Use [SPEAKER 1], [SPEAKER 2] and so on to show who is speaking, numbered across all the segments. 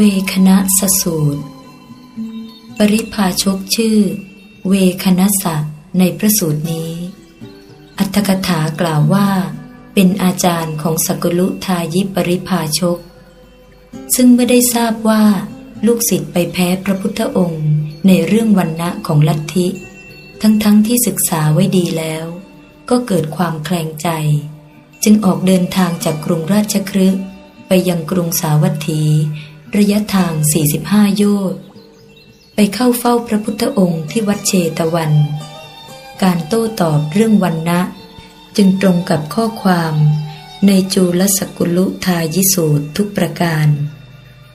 [SPEAKER 1] เวคณะสสูตร ปริพาชกชื่อ เวคณสะในพระสูตรนี้ อัตถกถากล่าวว่า เป็นอาจารย์ของสกุลุทายิปริพาชก ซึ่งไม่ได้ทราบว่าลูกศิษย์ไปแพ้พระพุทธองค์ในเรื่องวันณะของลัทธิ ทั้งๆทที่ศึกษาไว้ดีแล้ว ก็เกิดความแคลงใจ จึงออกเดินทางจากกรุงราชคฤห์ไปยังกรุงสาวัตถี ระยะทาง 45 โยชน์ไปเข้าเฝ้าพระพุทธองค์ที่วัดเชตวัน การโต้ตอบเรื่องวันนะ จึงตรงกับข้อความในจูลสกุลุทายิสูตรทุกประการ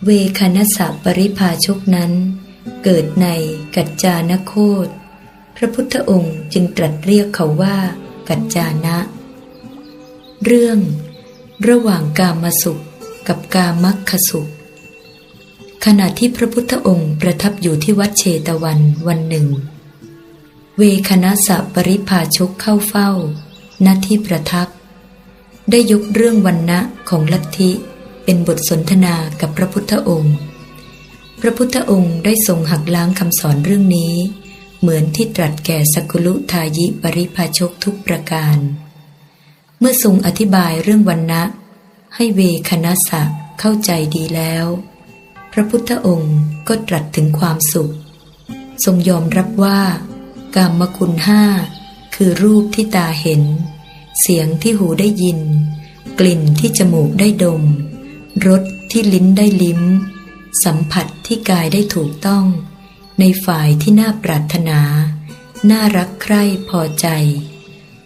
[SPEAKER 1] เวคณสะปริภาชกนั้น เกิดในกัจจานโคตพระพุทธองค์จึงตรัสเรียกเขาว่า กัจจานะ เรื่อง ระหว่างกามสุขกับกามัคคสุข ขณะที่พระพุทธองค์ประทับอยู่ที่วัดเชตวันวันหนึ่ง เวคณะสะปริภาชกเข้าเฝ้าณที่ประทับ ได้ยกเรื่องวันณะของลัทธิเป็นบทสนทนากับพระพุทธองค์ พระพุทธองค์ได้ทรงหักล้างคำสอนเรื่องนี้ เหมือนที่ตรัสแก่สกุลุทายิปริภาชกทุกประการ เมื่อทรงอธิบายเรื่องวันณะให้เวคณสะเข้าใจดีแล้ว พระพุทธองค์ก็ตรัสถึงความสุข ทรงยอมรับว่า กามคุณห้าคือรูปที่ตาเห็น เสียงที่หูได้ยิน กลิ่นที่จมูกได้ดม รสที่ลิ้นได้ลิ้ม สัมผัสที่กายได้ถูกต้อง ในฝ่ายที่น่าปรารถนา น่ารักใคร่พอใจ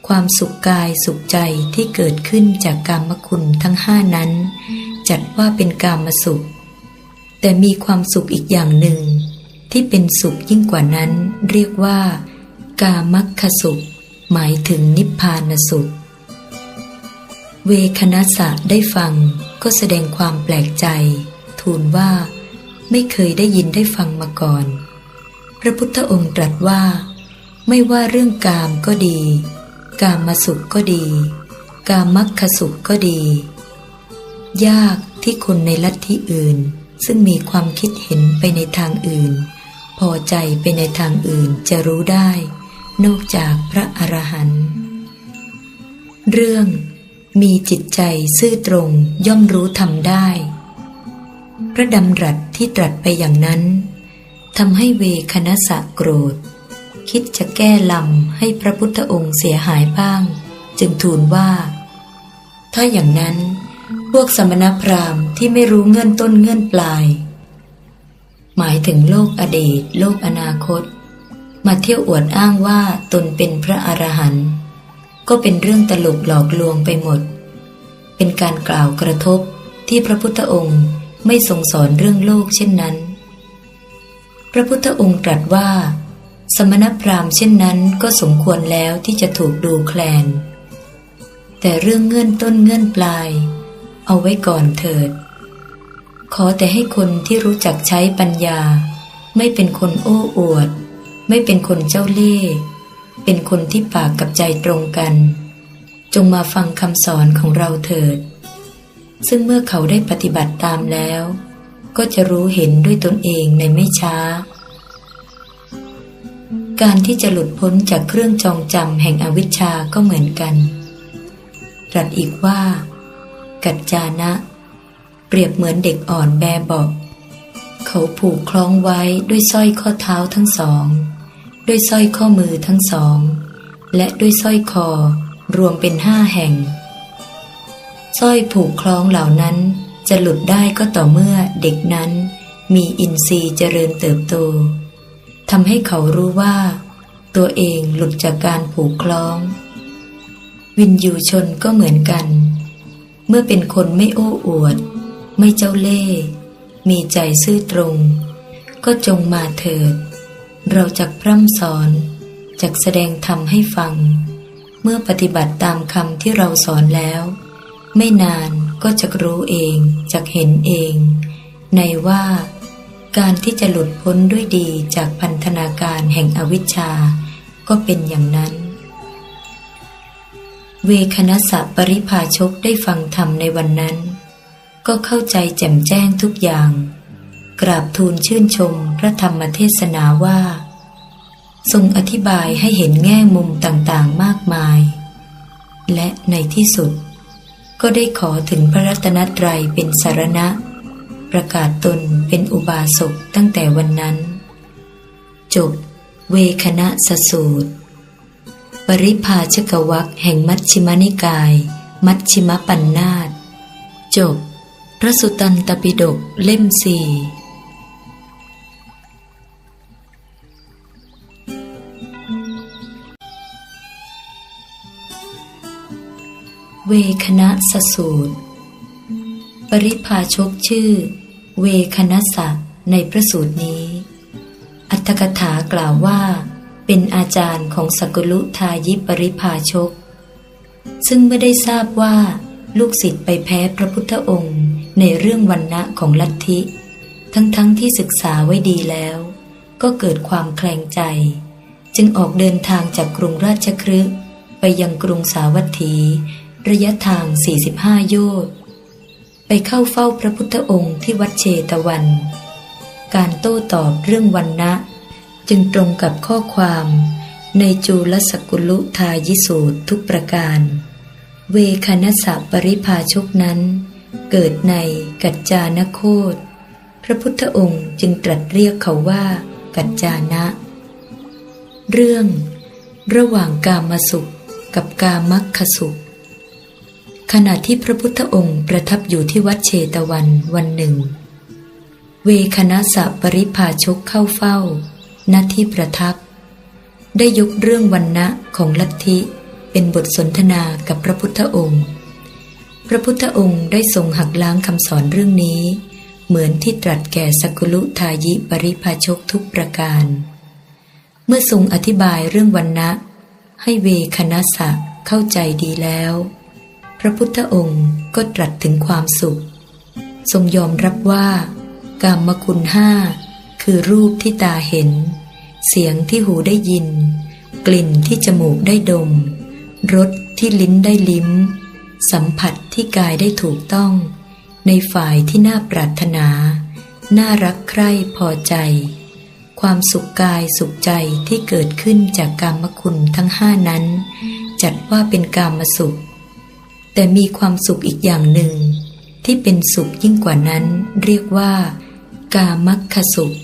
[SPEAKER 1] ความสุขกายสุขใจที่เกิดขึ้นจากกามคุณทั้งห้านั้น จัดว่าเป็นกามสุข แต่มีความสุขอีกอย่างหนึ่ง ที่เป็นสุขยิ่งกว่านั้น เรียกว่า กามัคคสุข หมายถึงนิพพานสุข เวคณสะได้ฟังก็แสดงความแปลกใจ ทูลว่า ไม่เคยได้ยินได้ฟังมาก่อน พระพุทธองค์ตรัสว่า ไม่ว่าเรื่องกามก็ดี กามมาสุขก็ดี กามัคคสุขก็ดี ยากที่คนในลัทธิอื่น ซึ่งมีความคิดเห็นไปในทางอื่น พอใจไปในทางอื่นจะรู้ได้ นอกจากพระอรหันต์เรื่อง มีจิตใจซื่อตรงย่อมรู้ทำได้ พระดำรัสที่ตรัสไปอย่างนั้นทำให้เวคณสะโกรธ คิดจะแก้ลำให้พระพุทธองค์เสียหายบ้าง จึงทูลว่า ถ้าอย่างนั้น พวกสมณพราหมณ์ที่ไม่รู้เงื่อนต้นเงื่อนปลาย หมายถึงโลกอดีต โลกอนาคต มาเที่ยวอวดอ้างว่าตนเป็นพระอรหันต์ก็เป็นเรื่องตลกหลอกลวงไปหมด เป็นการกล่าวกระทบที่พระพุทธองค์ไม่ทรงสอนเรื่องโลกเช่นนั้น พระพุทธองค์ตรัสว่า สมณพราหมณ์เช่นนั้นก็สมควรแล้วที่จะถูกดูแคลน แต่เรื่องเงื่อนต้นเงื่อนปลาย เอาไว้ก่อนเถิด ขอแต่ให้คนที่รู้จักใช้ปัญญา ไม่เป็นคนโอ้อวด ไม่เป็นคนเจ้าเล่ห์เป็นคนที่ปากกับใจตรงกัน จงมาฟังคำสอนของเราเถิด ซึ่งเมื่อเขาได้ปฏิบัติตามแล้ว ก็จะรู้เห็นด้วยตนเองในไม่ช้า การที่จะหลุดพ้นจากเครื่องจองจำแห่งอวิชชาก็เหมือนกันตรัสอีกว่า กัจจานะ เปรียบเหมือนเด็กอ่อนแบเบอกเขาผูกคล้องไว้ด้วยสร้อยข้อเท้าทั้งสอง ด้วยสร้อยข้อมือทั้งสอง และด้วยสร้อยคอรวมเป็นห้าแห่งสร้อยผูกคล้องเหล่านั้นจะหลุดได้ก็ต่อเมื่อเด็กนั้นมีอินทรีย์เจริญเติบโตทำให้เขารู้ว่า ตัวเองหลุดจากการผูกคล้อง วินยูชนก็เหมือนกัน เมื่อเป็นคนไม่โอ้อวด ไม่เจ้าเล่ห์มีใจซื่อตรง ก็จงมาเถิด เราจักพร่ำสอนจักแสดงธรรมให้ฟัง เมื่อปฏิบัติตามคำที่เราสอนแล้ว ไม่นานก็จะรู้เองจะเห็นเอง ในว่า การที่จะหลุดพ้นด้วยดีจากพันธนาการแห่งอวิชชา ก็เป็นอย่างนั้น เวคณสะปริภาชกได้ฟังธรรมในวันนั้น ก็เข้าใจแจ่มแจ้งทุกอย่าง กราบทูลชื่นชมพระธรรมเทศนาว่า ทรงอธิบายให้เห็นแง่มุมต่างๆมากมาย และในที่สุด ก็ได้ขอถึงพระรัตนตรัยเป็นสารณะ ประกาศตนเป็นอุบาสกตั้งแต่วันนั้น จบ เวคณะสสูตร ปริภาชกวักแห่งมัชชิมนิกาย มัชชิมปัญนาตจบ พระสุตันตปิฎกเล่มสี่เวคณะสสูตร ปริภาชกชื่อ เวคณะสะในพระสูตรนี้ อัตถกถากล่าวว่า เป็นอาจารย์ของสกุลุทายิปริภาชก ซึ่งไม่ได้ทราบว่าลูกศิษย์ไปแพ้พระพุทธองค์ในเรื่องวันณะของลัทธิ ทั้งๆทที่ศึกษาไว้ดีแล้ว ก็เกิดความแคลงใจ จึงออกเดินทางจากกรุงราชคฤห์ไปยังกรุงสาวัตถี ระยะทาง 45 โยชน์ไปเข้าเฝ้าพระพุทธองค์ที่วัดเชตวัน การโต้ตอบเรื่องวันนะ จึงตรงกับข้อความในจูลสกุลุทายิสูตรทุกประการ เวคณสะปริภาชกนั้น เกิดในกัจจานโคตพระพุทธองค์จึงตรัสเรียกเขาว่า กัจจานะ เรื่อง ระหว่างกามสุขกับกามัคคสุข ขณะที่พระพุทธองค์ประทับอยู่ที่วัดเชตวันวันหนึ่ง เวคณสะปริภาชกเข้าเฝ้า ณที่ประทับ ได้ยกเรื่องวันณะของลัทธิเป็นบทสนทนากับพระพุทธองค์ พระพุทธองค์ได้ทรงหักล้างคำสอนเรื่องนี้ เหมือนที่ตรัสแก่สกุลุทายิปริภาชกทุกประการ เมื่อทรงอธิบายเรื่องวันณะ ให้เวคณสะเข้าใจดีแล้ว พระพุทธองค์ก็ตรัสถึงความสุข ทรงยอมรับว่ากามคุณห้า คือรูปที่ตาเห็น เสียงที่หูได้ยิน กลิ่นที่จมูกได้ดม รสที่ลิ้นได้ลิ้ม สัมผัสที่กายได้ถูกต้อง ในฝ่ายที่น่าปรารถนา น่ารักใคร่พอใจ ความสุขกายสุขใจที่เกิดขึ้นจากกามคุณทั้งห้านั้น จัดว่าเป็นกามสุข แต่มีความสุขอีกอย่างหนึ่งที่เป็นสุขยิ่งกว่านั้นเรียกว่ากามัคคสุข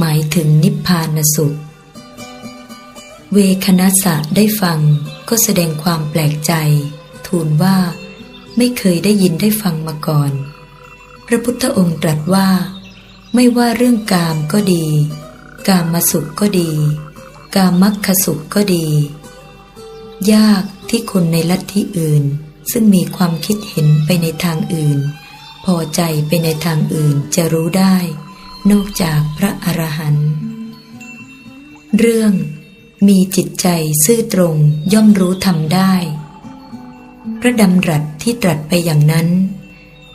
[SPEAKER 1] หมายถึงนิพพานสุข เวคณสะได้ฟังก็แสดงความแปลกใจ ทูลว่า ไม่เคยได้ยินได้ฟังมาก่อน พระพุทธองค์ตรัสว่า ไม่ว่าเรื่องกามก็ดี กามมาสุขก็ดี กามัคคสุขก็ดี ยากที่คนในลัทธิอื่น ซึ่งมีความคิดเห็นไปในทางอื่น พอใจไปในทางอื่นจะรู้ได้ นอกจากพระอรหันต์เรื่องมีจิตใจซื่อตรงย่อมรู้ทำได้ พระดำรัสที่ตรัสไปอย่างนั้น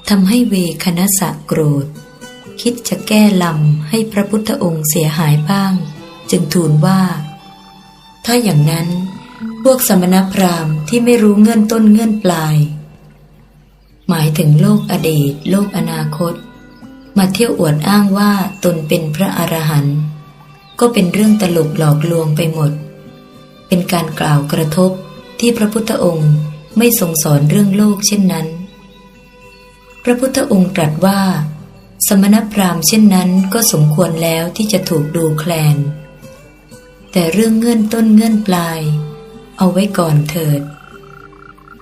[SPEAKER 1] ทำให้เวคณสะโกรธ คิดจะแก้ลำให้พระพุทธองค์เสียหายบ้าง จึงทูลว่า ถ้าอย่างนั้น พวกสมณพราหมณ์ที่ไม่รู้เงื่อนต้นเงื่อนปลาย หมายถึงโลกอดีต โลกอนาคต มาเที่ยวอวดอ้างว่าตนเป็นพระอรหันต์ก็เป็นเรื่องตลกหลอกลวงไปหมด เป็นการกล่าวกระทบที่พระพุทธองค์ไม่ทรงสอนเรื่องโลกเช่นนั้น พระพุทธองค์ตรัสว่า สมณพราหมณ์เช่นนั้นก็สมควรแล้วที่จะถูกดูแคลน แต่เรื่องเงื่อนต้นเงื่อนปลาย เอาไว้ก่อนเถิด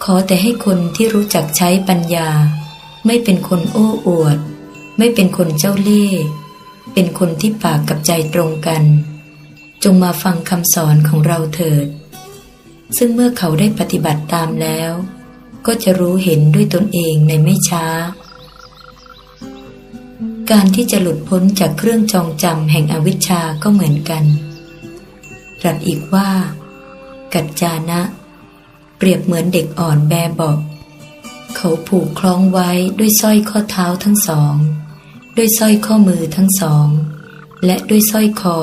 [SPEAKER 1] ขอแต่ให้คนที่รู้จักใช้ปัญญา ไม่เป็นคนโอ้อวด ไม่เป็นคนเจ้าเล่ห์เป็นคนที่ปากกับใจตรงกัน จงมาฟังคำสอนของเราเถิด ซึ่งเมื่อเขาได้ปฏิบัติตามแล้ว ก็จะรู้เห็นด้วยตนเองในไม่ช้า การที่จะหลุดพ้นจากเครื่องจองจำแห่งอวิชชาก็เหมือนกันตรัสอีกว่า กัจจานะ เปรียบเหมือนเด็กอ่อนแบบอก เขาผูกคล้องไว้ด้วยสร้อยข้อเท้าทั้งสอง ด้วยสร้อยข้อมือทั้งสอง และด้วยสร้อยคอ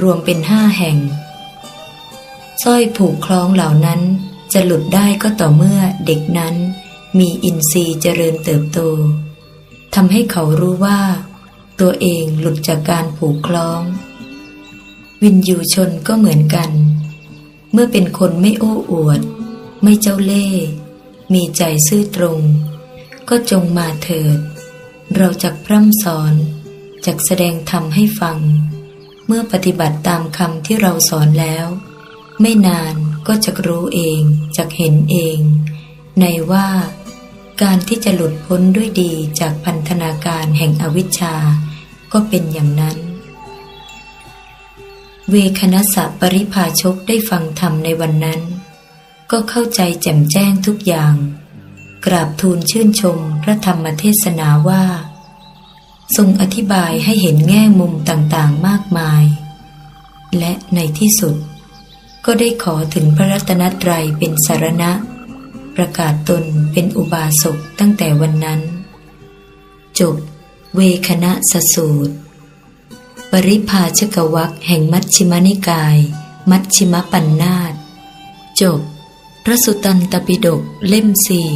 [SPEAKER 1] รวมเป็นห้าแห่งสร้อยผูกคล้องเหล่านั้น จะหลุดได้ก็ต่อเมื่อเด็กนั้น มีอินทรีย์เจริญเติบโตทำให้เขารู้ว่า ตัวเองหลุดจากการผูกคล้อง วินยูชนก็เหมือนกัน เมื่อเป็นคนไม่โอ้อวด ไม่เจ้าเล่ห์มีใจซื่อตรง ก็จงมาเถิด เราจักพร่ำสอนจักแสดงธรรมให้ฟัง เมื่อปฏิบัติตามคำที่เราสอนแล้ว ไม่นานก็จะรู้เองจักเห็นเอง ในว่า การที่จะหลุดพ้นด้วยดีจากพันธนาการแห่งอวิชชา ก็เป็นอย่างนั้น เวคณสะปริภาชกได้ฟังธรรมในวันนั้น ก็เข้าใจแจ่มแจ้งทุกอย่าง กราบทูลชื่นชมพระธรรมเทศนาว่า ทรงอธิบายให้เห็นแง่มุมต่างๆมากมาย และในที่สุด ก็ได้ขอถึงพระรัตนตรัยเป็นสารณะ ประกาศตนเป็นอุบาสกตั้งแต่วันนั้น จบ เวคณะสสูตร ปริภาชกวักแห่งมัชชิมนิกาย มัชชิมปัญนาตจบ พระสุตันตปิฎกเล่มสี่